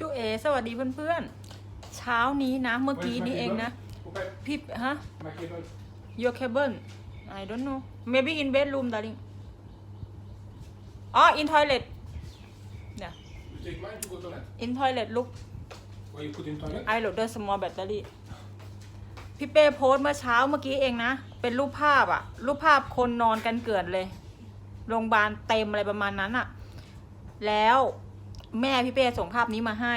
จุเอสวัสดีเพื่อนๆ เช้านี้นะ เมื่อกี้นี้เองนะ Okay, พี่ฮะ my cable. your cable I don't know maybe in bedroom darling อ๋อ in toilet เนี่ย You take mine to go to toilet? in toilet look Or you put in toilet? I load the small battery พี่เป้โพสต์เมื่อเช้าเมื่อกี้เองนะ เป็นรูปภาพอะรูปภาพคนนอนกันเกลื่อนเลย โรงพยาบาลเต็มอะไรประมาณนั้นอะแล้ว แม่พี่เป้ส่งภาพนี้มาให้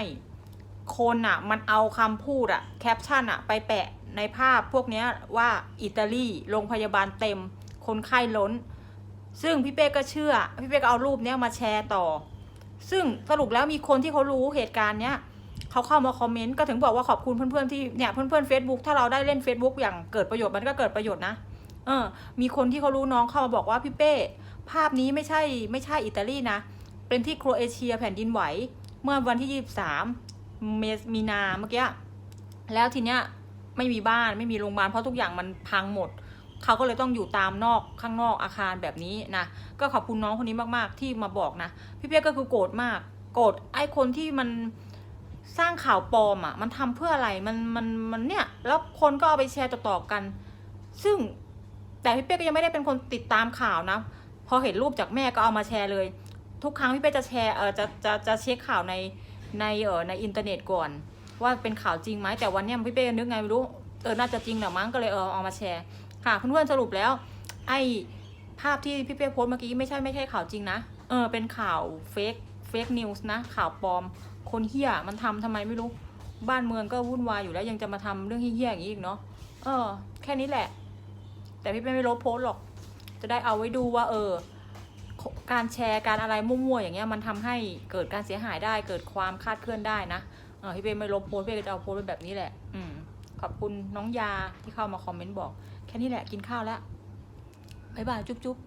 คนอะมันเอาคำพูดอะแคปชั่นอะไปแปะในภาพพวกนี้ว่าอิตาลีโรงพยาบาลเต็ม คนไข้ล้น ซึ่งพี่เป้ก็เชื่อ พี่เป้ก็เอารูปเนี้ยมาแชร์ต่อ ซึ่งสรุปแล้วมีคนที่เขารู้เหตุการณ์เนี้ยเขาเข้ามาคอมเมนต์ก็ถึงบอกว่าขอบคุณเพื่อนๆที่เนี่ยเพื่อนๆ Facebook ถ้าเราได้เล่น Facebook อย่างเกิดประโยชน์มันก็เกิดประโยชน์นะเออ มีคนที่เขารู้น้องเข้ามาบอกว่าพี่เป้ ภาพนี้ไม่ใช่ไม่ใช่อิตาลีนะ เป็นที่โครเอเชียแผ่นดินไหว เมื่อวันที่ 23 เมษมีนาเมื่อกี้แล้วทีเนี้ยไม่มีบ้านไม่มีโรงพยาบาลเพราะทุกอย่างมันพังหมด เขาก็เลยต้องอยู่ตามนอกข้างนอกอาคารแบบนี้นะก็ขอบคุณน้องคนนี้มากๆที่มาบอกนะ พี่เป้ก็คือโกรธมาก โกรธไอ้คนที่มันสร้างข่าวปลอมอะ มันทำเพื่ออะไรมันมันมันเนี่ยแล้วคนก็เอาไปแชร์ต่อๆกัน ซึ่งแต่พี่เป้ก็ยังไม่ได้เป็นคนติดตามข่าวนะ พอเห็นรูปจากแม่ก็เอามาแชร์เลย ทุกครั้งพี่เป้จะแชร์เออจะจะจะเช็คข่าวในในเออในอินเทอร์เน็ตก่อน ว่าเป็นข่าวจริงไหมแต่วันเนี้ยพี่เป้นึกไงไม่รู้เออน่าจะจริงแหละมั้งก็เลยเออเอามาแชร์ ค่ะเพื่อนๆสรุปแล้ว ไอ้ภาพที่พี่เป้โพสเมื่อกี้ไม่ใช่ไม่ใช่ข่าวจริงนะเออเป็นข่าวเฟกเฟกนิวส์นะข่าวปลอม คนเฮี้ยมันทำทำไมไม่รู้บ้านเมืองก็วุ่นวายอยู่แล้วยังจะมาทำเรื่องเฮี้ยอย่างนี้อีกเนาะเออ แค่นี้แหละ แต่พี่เป้ไม่ลบโพสหรอก จะได้เอาไว้ดูว่า เออ การแชร์การอะไรมั่วๆอย่างเงี้ยมันทำให้เกิดการเสียหายได้ เกิดความคาดเคลื่อนได้นะเออพี่เป้ไม่ลบโพสพี่เป้ก็จะเอาโพสเป็นแบบนี้แหละ อืมขอบคุณน้องยาที่เข้ามาคอมเมนต์บอก แค่นี้แหละกินข้าวแล้วบ๊ายบายจุ๊บจุ๊บ